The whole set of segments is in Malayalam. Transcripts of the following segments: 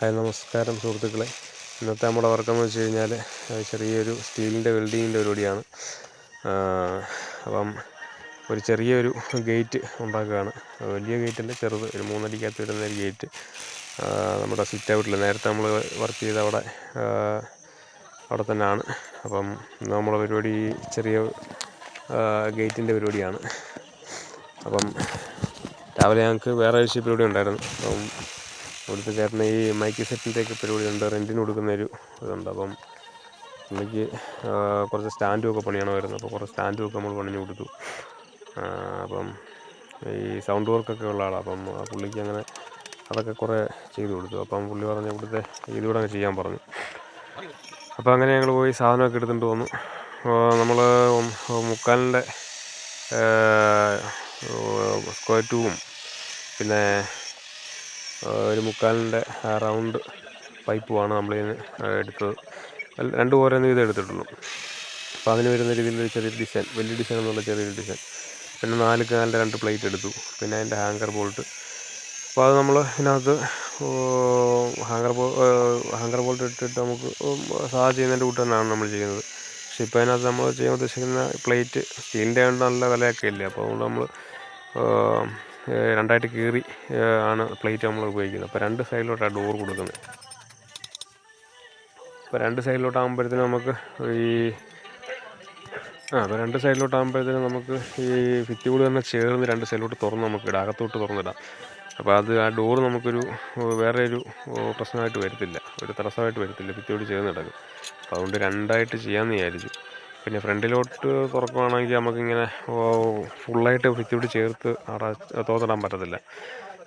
ഹായ് നമസ്കാരം സുഹൃത്തുക്കളെ. ഇന്നത്തെ നമ്മുടെ വർക്കെന്ന് വെച്ച് കഴിഞ്ഞാൽ ചെറിയൊരു സ്റ്റീലിന്റെ വെൽഡിങ്ങിന്റെ പരിപാടിയാണ്. അപ്പം ഒരു ചെറിയൊരു ഗേറ്റ് ഉണ്ടാക്കുകയാണ്. വലിയ ഗേറ്റല്ല ചെറുത് ഒരു മൂന്നടിക്കകത്ത് വരുന്ന ഒരു ഗേറ്റ്. നമ്മുടെ സിറ്റ് ഔട്ടിൽ നേരത്തെ നമ്മൾ വർക്ക് ചെയ്ത അവിടെ അവിടെ തന്നെയാണ്. അപ്പം നമ്മുടെ പരിപാടി ചെറിയ ഗേറ്റിന്റെ പരിപാടിയാണ്. അപ്പം രാവിലെ ഞങ്ങൾക്ക് വേറെ ഒരു പരിപാടി ഉണ്ടായിരുന്നു. അപ്പം ഇവിടുത്തെ ചേട്ടന് ഈ മൈക്ക് സെറ്റിന്റെ ഒക്കെ പരിപാടി ഉണ്ട് റെന്റിന് കൊടുക്കുന്ന ഒരു ഇതുണ്ട്. അപ്പം പുള്ളിക്ക് കുറച്ച് സ്റ്റാൻഡും ഒക്കെ പണിയണമായിരുന്നു. അപ്പോൾ കുറച്ച് സ്റ്റാൻഡും ഒക്കെ നമ്മൾ പണിഞ്ഞു കൊടുത്തു. അപ്പം ഈ സൗണ്ട് വർക്കൊക്കെ ഉള്ള ആളാണ് അപ്പം പുള്ളിക്ക് അങ്ങനെ അതൊക്കെ കുറേ ചെയ്തു കൊടുത്തു. അപ്പം പുള്ളി പറഞ്ഞ ഇവിടുത്തെ ഇതുകൂടെ അങ്ങ് ചെയ്യാൻ പറഞ്ഞു. അപ്പോൾ അങ്ങനെ ഞങ്ങൾ പോയി സാധനമൊക്കെ എടുത്തുകൊണ്ട് വന്നു. നമ്മൾ മുക്കാലിന്റെ സ്ക്വയർ ട്യൂബും പിന്നെ ഒരു മുക്കാലിന്റെ റൗണ്ട് പൈപ്പുമാണ് നമ്മളിതിന് എടുത്തത്. രണ്ട് ഓരോന്ന് വീതം എടുത്തിട്ടുള്ളൂ. അപ്പോൾ അതിന് വരുന്ന രീതിയിലൊരു ചെറിയ ഡിസൈൻ വലിയ ഡിസൈൻ എന്നുള്ള ചെറിയൊരു ഡിസൈൻ. പിന്നെ നാല് കാലിന്റെ രണ്ട് പ്ലേറ്റ് എടുത്തു. പിന്നെ അതിന്റെ ഹാങ്കർ ബോൾട്ട്. അപ്പോൾ അത് നമ്മൾ ഇതിനകത്ത് ഹാങ്കർ ബോ ഹാങ്കർ ബോൾട്ട് ഇട്ടിട്ട് നമുക്ക് സാധാ ചെയ്യുന്നതിന്റെ കൂട്ട് തന്നെയാണ് നമ്മൾ ചെയ്യുന്നത്. പക്ഷേ ഇപ്പോൾ അതിനകത്ത് നമ്മൾ ചെയ്യാൻ ഉദ്ദേശിക്കുന്ന പ്ലേറ്റ് സ്റ്റീലിന്റെ ആയതുകൊണ്ട് നല്ല വിലയൊക്കെ ഇല്ലേ? അപ്പോൾ അതുകൊണ്ട് നമ്മൾ രണ്ടായിട്ട് കീറി ആണ് പ്ലേറ്റ് നമ്മൾ ഉപയോഗിക്കുന്നത്. അപ്പോൾ രണ്ട് സൈഡിലോട്ടാണ് ഡോർ കൊടുക്കുന്നത്. അപ്പോൾ രണ്ട് സൈഡിലോട്ടാകുമ്പോഴത്തേനും നമുക്ക് ഈ ആ അപ്പോൾ രണ്ട് സൈഡിലോട്ടാകുമ്പോഴത്തേനും നമുക്ക് ഈ ഫിറ്റ് കൂടി തന്നെ ചേർന്ന് രണ്ട് സൈഡിലോട്ട് തുറന്ന് നമുക്ക് ഇടാം. അകത്തോട്ട് തുറന്നിടാം. അപ്പോൾ അത് ആ ഡോർ നമുക്കൊരു വേറെ ഒരു പ്രശ്നമായിട്ട് വരത്തില്ല. ഒരു തടസ്സമായിട്ട് വരത്തില്ല. ഭിത്തിയോട് ചേർന്ന് കിടക്കും. അപ്പോൾ അതുകൊണ്ട് രണ്ടായിട്ട് ചെയ്യാമെന്ന് വിചാരിച്ചു. പിന്നെ ഫ്രണ്ടിലോട്ട് തുറക്കുവാണെങ്കിൽ നമുക്കിങ്ങനെ ഫുള്ളായിട്ട് ഭിത്തിയോട് ചേർത്ത് അവിടെ തോന്നിടാൻ പറ്റത്തില്ല.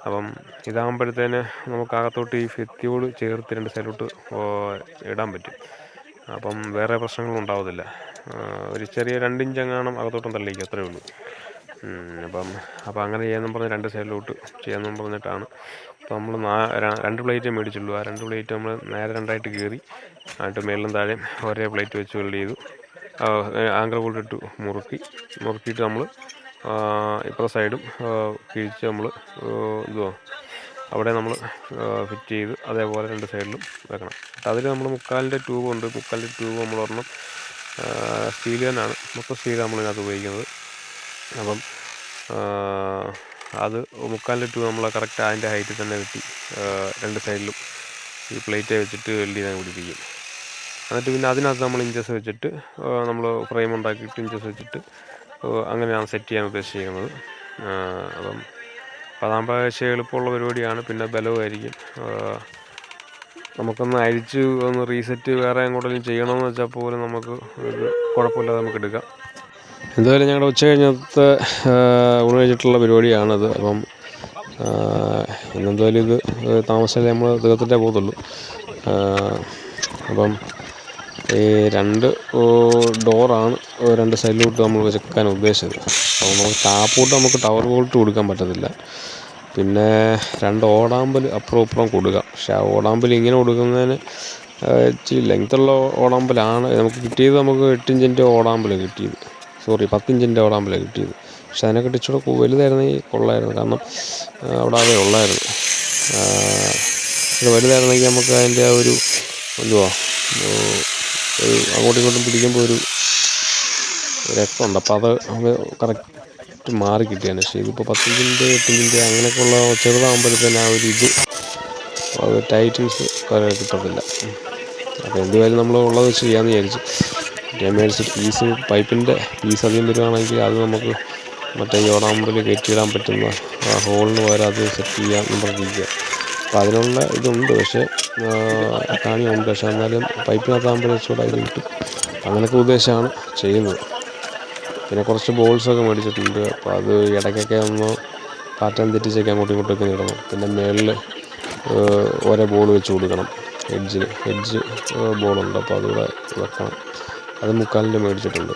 അപ്പം ഇതാകുമ്പോഴത്തേന് നമുക്ക് അകത്തോട്ട് ഈ ഭിത്തിയോട് ചേർത്ത് രണ്ട് സൈഡിലോട്ട് ഇടാൻ പറ്റും. അപ്പം വേറെ പ്രശ്നങ്ങളും ഉണ്ടാവത്തില്ല. ഒരു ചെറിയ രണ്ടിഞ്ചെങ്ങാണം അകത്തോട്ടും തള്ളിക്കുക അത്രയേ ഉള്ളൂ. അപ്പം അപ്പം അങ്ങനെ ചെയ്യാമെന്നും പറഞ്ഞ് രണ്ട് സൈഡിലോട്ട് ചെയ്യാമെന്നും പറഞ്ഞിട്ടാണ്. അപ്പോൾ നമ്മൾ രണ്ട് പ്ലേറ്റ് മേടിച്ചുള്ളൂ. ആ രണ്ട് പ്ലേറ്റ് നമ്മൾ നേരെ രണ്ടായിട്ട് കയറി അതിട്ട് മേളിലും താഴെയും ഒരേ പ്ലേറ്റ് വെച്ച് വെൽഡ് ചെയ്തു. ആങ്കർ ബോൾട്ട് ഇട്ട് മുറുക്കി. മുറുക്കിയിട്ട് നമ്മൾ ഇപ്പുറ സൈഡും കിഴിച്ച് നമ്മൾ എന്തുവാ അവിടെ നമ്മൾ ഫിറ്റ് ചെയ്ത് അതേപോലെ രണ്ട് സൈഡിലും വെക്കണം. അതിൽ നമ്മൾ മുക്കാലിന്റെ ട്യൂബ് ഉണ്ട്. മുക്കാലിന്റെ ട്യൂബ് നമ്മൾ ഒരെണ്ണം സ്റ്റീൽ തന്നെയാണ്. മൊത്തം സ്റ്റീൽ നമ്മളിതിനകത്ത് ഉപയോഗിക്കുന്നത്. അപ്പം അത് മുക്കാലിന്റെ ട്യൂബ് നമ്മൾ കറക്റ്റ് അതിന്റെ ഹൈറ്റിൽ തന്നെ കിട്ടി രണ്ട് സൈഡിലും ഈ പ്ലേറ്റ് വെച്ചിട്ട് വെൽഡ് ചെയ്താൽ പിടിപ്പിക്കും. എന്നിട്ട് പിന്നെ അതിനകത്ത് നമ്മൾ ഇഞ്ചസ് വെച്ചിട്ട് നമ്മൾ ഫ്രെയിം ഉണ്ടാക്കിയിട്ട് ഇഞ്ചസ് വെച്ചിട്ട് അങ്ങനെയാണ് സെറ്റ് ചെയ്യാൻ ഉദ്ദേശിക്കുന്നത്. അപ്പം അതാകുമ്പോൾ പക്ഷേ എളുപ്പമുള്ള പരിപാടിയാണ്. പിന്നെ ബലവുമായിരിക്കും. നമുക്കൊന്ന് അഴിച്ച് ഒന്ന് റീസെറ്റ് വേറെ എങ്ങോട്ടെങ്കിലും ചെയ്യണമെന്ന് വെച്ചാൽ പോലും നമുക്ക് ഒരു കുഴപ്പമില്ലാതെ നമുക്ക് എടുക്കാം. എന്തായാലും ഞങ്ങളുടെ ഉച്ച കഴിഞ്ഞത്തെ ഊണ് കഴിച്ചിട്ടുള്ള പരിപാടിയാണത്. അപ്പം ഇന്നെന്തായാലും ഇത് താമസിച്ചാലേ നമ്മൾ തീർത്തിട്ടേ പോകത്തുള്ളൂ. അപ്പം ഈ രണ്ട് ഡോറാണ് രണ്ട് സൈഡിലോട്ട് നമ്മൾ വെക്കാൻ ഉദ്ദേശിച്ചത്. അപ്പോൾ നമുക്ക് ടാപ്പോട്ട് നമുക്ക് ടവർ ബോൾട്ട് കൊടുക്കാൻ പറ്റത്തില്ല. പിന്നെ രണ്ട് ഓടാമ്പൽ അപ്പുറം ഇപ്പുറം കൊടുക്കാം. പക്ഷേ ആ ഓടാമ്പൽ ഇങ്ങനെ കൊടുക്കുന്നതിന് ഇച്ചിരി ലെങ്ത്തുള്ള ഓടാമ്പലാണ്. നമുക്ക് കിട്ടിയത് നമുക്ക് എട്ടിഞ്ചിന്റെ ഓടാമ്പൽ കിട്ടിയത്. സോറി പത്തിഞ്ചിന്റെ ഓടാമ്പലാണ് കിട്ടിയത്. പക്ഷെ അതിനെക്കാട്ടി ഇച്ചിരി വലുതായിരുന്നെങ്കിൽ കൊള്ളായിരുന്നു. കാരണം അവിടെ അതേ ഉള്ളായിരുന്നു. വലുതായിരുന്നെങ്കിൽ നമുക്ക് അതിന്റെ ആ ഒരു എന്തുവാ അങ്ങോട്ടും ഇങ്ങോട്ടും പിടിക്കുമ്പോൾ ഒരു രക്തമുണ്ട് അപ്പോൾ അത് കറക്റ്റ് മാറി കിട്ടിയാണ്. പക്ഷേ ഇതിപ്പോൾ പത്തിഞ്ചിന്റെ എട്ടിഞ്ചിന്റെ അങ്ങനെയൊക്കെയുള്ള ചെറുതാകുമ്പോഴത്തേന് ആ ഒരു ഇത് അത് ടൈറ്റൻസ് കിട്ടത്തില്ല. അപ്പോൾ എന്തുവായാലും നമ്മൾ ഉള്ളത് ചെയ്യാമെന്ന് വിചാരിച്ചു. മേടിച്ച പീസ് പൈപ്പിന്റെ പീസ് അധികം വരുവാണെങ്കിൽ അത് നമുക്ക് മറ്റേ ഓടാമ്പൽ കയറ്റിയിടാൻ പറ്റുന്ന ആ ഹോളിന് പകരം അത് സെറ്റ് ചെയ്യാൻ പറഞ്ഞിരിക്കുക അപ്പോൾ അതിനുള്ള ഇതുണ്ട് പക്ഷേ കാണിയുണ്ട് പക്ഷേ എന്നാലും പൈപ്പിനകത്താകുമ്പോൾ ഇച്ചിരി ഇത് കിട്ടും. അങ്ങനെയൊക്കെ ഉദ്ദേശമാണ് ചെയ്യുന്നത്. പിന്നെ കുറച്ച് ബോൾസൊക്കെ മേടിച്ചിട്ടുണ്ട്. അപ്പോൾ അത് ഇടയ്ക്കൊക്കെ ഒന്ന് പാറ്റേൺ തെറ്റിച്ചൊക്കെ അങ്ങോട്ടും ഇങ്ങോട്ടൊക്കെ ഇടണം. പിന്നെ മേളിൽ ഓരോ ബോൾ വെച്ച് കൊടുക്കണം. എഡ്ജിൽ എഡ്ജ് ബോളുണ്ട്. അപ്പോൾ അതുകൂടെ വെക്കണം. അത് മുക്കാലിന്റെ മേടിച്ചിട്ടുണ്ട്.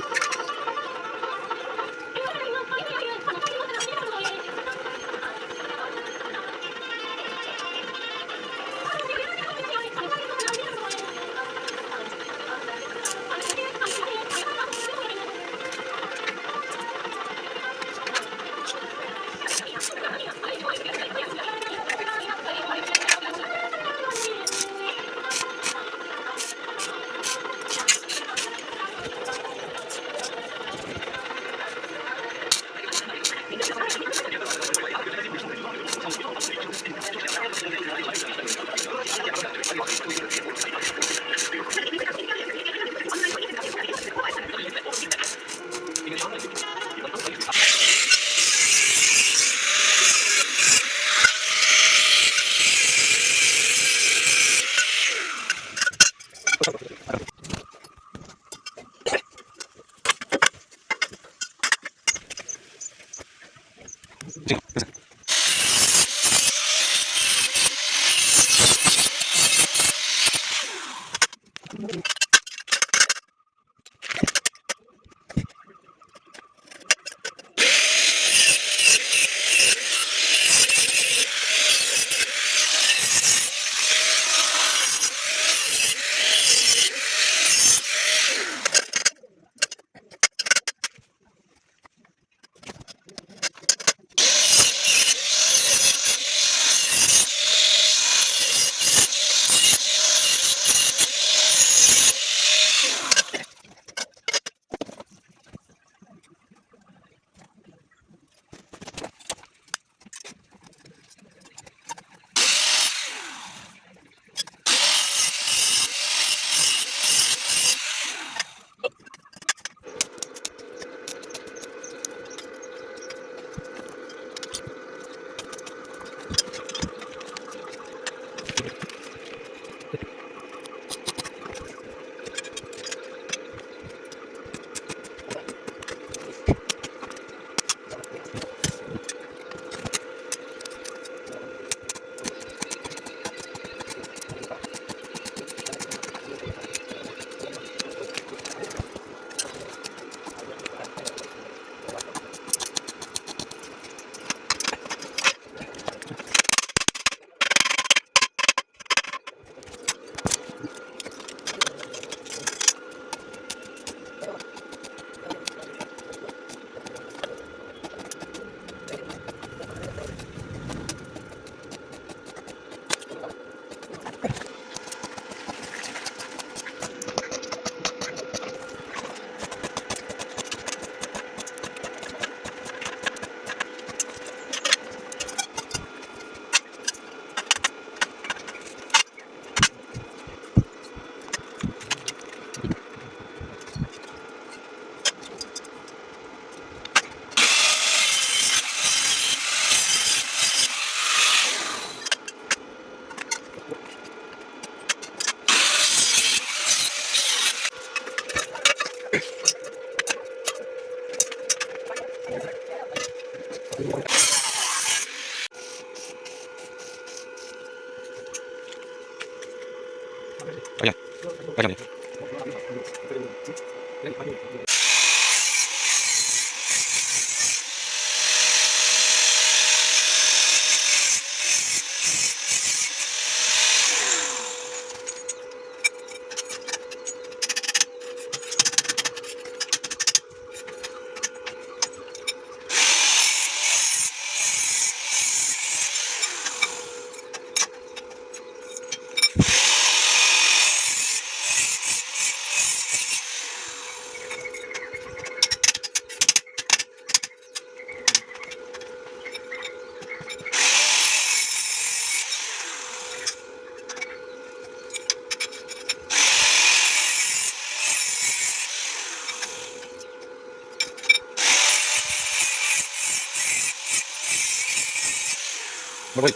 来い。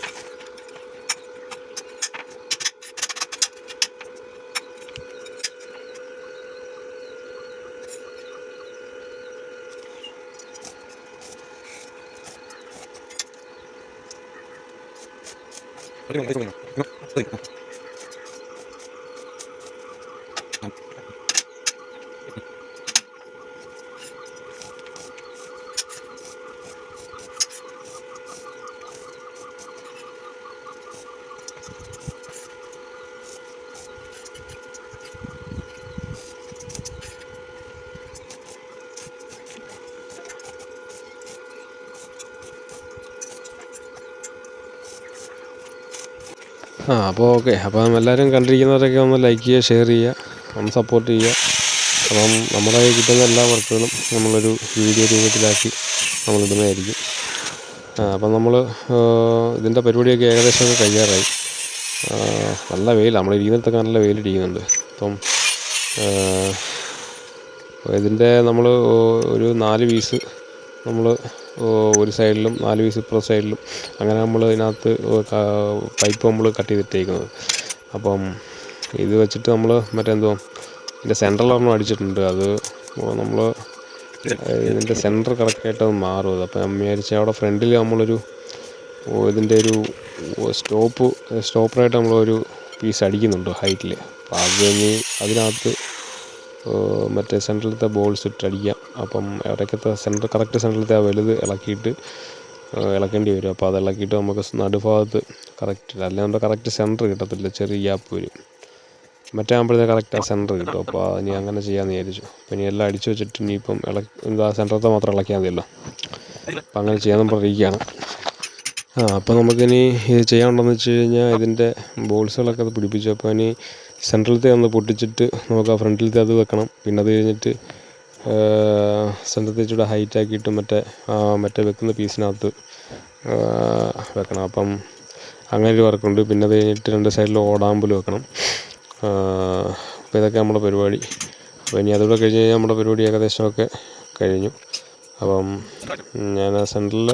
これも。ആ അപ്പോൾ ഓക്കെ. അപ്പം എല്ലാവരും കണ്ടിരിക്കുന്നവരൊക്കെ ഒന്ന് ലൈക്ക് ചെയ്യുക ഷെയർ ചെയ്യുക ഒന്ന് സപ്പോർട്ട് ചെയ്യുക. അപ്പം നമ്മുടെ കയ്യിൽ കിട്ടുന്ന എല്ലാ വർക്കുകളും നമ്മളൊരു വീഡിയോ രൂപത്തിലാക്കി നമ്മളിടുന്നതായിരിക്കും. അപ്പം നമ്മൾ ഇതിന്റെ പരിപാടിയൊക്കെ ഏകദേശം കഴിയാറായി. നല്ല വെയിൽ നമ്മൾ ഇരിക്കുന്നിടത്തൊക്കെ നല്ല വെയിലടിക്കുന്നുണ്ട് അപ്പം ഇതിന്റെ നമ്മൾ ഒരു നാല് പീസ് നമ്മൾ ഒരു സൈഡിലും നാല് പീസ് ഇപ്പുറത്തെ സൈഡിലും അങ്ങനെ നമ്മൾ ഇതിനകത്ത് പൈപ്പ് നമ്മൾ കട്ട് ചെയ്തിട്ടേക്കുന്നത്. അപ്പം ഇത് വെച്ചിട്ട് നമ്മൾ മറ്റെന്തോ ഇതിന്റെ സെൻട്രലൊരെണ്ണം അടിച്ചിട്ടുണ്ട്. അത് നമ്മൾ ഇതിന്റെ സെന്റർ കറക്റ്റായിട്ട് അത് മാറും. അപ്പം ഞാൻ വിചാരിച്ച അവിടെ ഫ്രണ്ടിൽ നമ്മളൊരു ഇതിന്റെ ഒരു സ്റ്റോപ്പ് സ്റ്റോപ്പറായിട്ട് നമ്മളൊരു പീസ് അടിക്കുന്നുണ്ട് ഹൈറ്റിൽ അപ്പം അത് അതിനകത്ത് മറ്റേ സെന്ററിലത്തെ ബോൾസ് ഇട്ട് അടിക്കാം അപ്പം ഇടയ്ക്കത്തെ സെന്റർ കറക്റ്റ് സെന്ററിലത്തെ ആ വലുത് ഇളക്കിയിട്ട് ഇളക്കേണ്ടി വരും. അപ്പോൾ അത് ഇളക്കിയിട്ട് നമുക്ക് നടുഭാഗത്ത് കറക്റ്റ് അല്ലെങ്കിൽ നമ്മുടെ കറക്റ്റ് സെന്റർ കിട്ടത്തില്ല. ചെറിയ ഗ്യാപ്പ് വരും. മറ്റേ ആകുമ്പോഴത്തേക്ക് കറക്റ്റ് ആ സെന്റർ കിട്ടും. അപ്പോൾ ഇനി അങ്ങനെ ചെയ്യാമെന്ന് വിചാരിച്ചു. അപ്പോൾ ഇനി എല്ലാം അടിച്ചു വെച്ചിട്ട് ഇനിയിപ്പം ഇള എന്താ സെന്ററത്തെ മാത്രം ഇളക്കിയാൽ മതിയല്ലോ. അപ്പം അങ്ങനെ ചെയ്യാമെന്ന് പറഞ്ഞിരിക്കുകയാണ്. ആ അപ്പോൾ നമുക്കിനി ഇത് ചെയ്യാനുണ്ടെന്ന് വെച്ച് കഴിഞ്ഞാൽ ഇതിന്റെ ബോൾസുകളൊക്കെ അത് പിടിപ്പിച്ചു. അപ്പോൾ ഇനി സെൻട്രലത്തെ ഒന്ന് പൊട്ടിച്ചിട്ട് നമുക്ക് ആ ഫ്രണ്ടിലത്തെ അത് വെക്കണം. പിന്നെ അത് കഴിഞ്ഞിട്ട് സെൻട്രലത്തെ ഇച്ചിരി ഹൈറ്റ് ആക്കിയിട്ട് മറ്റേ മറ്റേ വെക്കുന്ന പീസിനകത്ത് വെക്കണം. അപ്പം അങ്ങനെ ഒരു വർക്കുണ്ട് പിന്നെ അത് കഴിഞ്ഞിട്ട് രണ്ട് സൈഡിൽ ഓടാമ്പൽ വെക്കണം. അപ്പോൾ ഇതൊക്കെ നമ്മുടെ പരിപാടി. അപ്പോൾ ഇനി അതുകൂടെ കഴിഞ്ഞ് കഴിഞ്ഞാൽ നമ്മുടെ പരിപാടി ഏകദേശമൊക്കെ കഴിഞ്ഞു. അപ്പം ഞാൻ ആ സെൻട്രലിൽ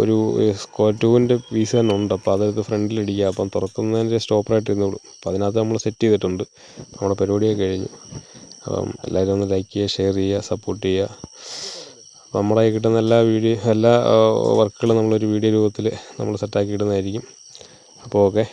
ഒരു സ്ക്വയർ പീസ് തന്നെ ഉണ്ട്. അപ്പോൾ അതെടുത്ത് ഫ്രണ്ടിൽ ഇടിക്കുക. അപ്പം തുറക്കുന്നതിന്റെ സ്റ്റോപ്പറായിട്ട് ഇരുന്നോളും അപ്പോൾ അതിനകത്ത് നമ്മൾ സെറ്റ് ചെയ്തിട്ടുണ്ട്. നമ്മുടെ പരിപാടിയൊക്കെ കഴിഞ്ഞു. അപ്പം എല്ലാവരും ഒന്ന് ലൈക്ക് ചെയ്യുക ഷെയർ ചെയ്യുക സപ്പോർട്ട് ചെയ്യുക. അപ്പോൾ നമ്മുടെ കിട്ടുന്ന എല്ലാ വീഡിയോ എല്ലാ വർക്കുകളും നമ്മളൊരു വീഡിയോ രൂപത്തിൽ നമ്മൾ സെറ്റാക്കി ഇടുന്നതായിരിക്കും. അപ്പോൾ ഓക്കെ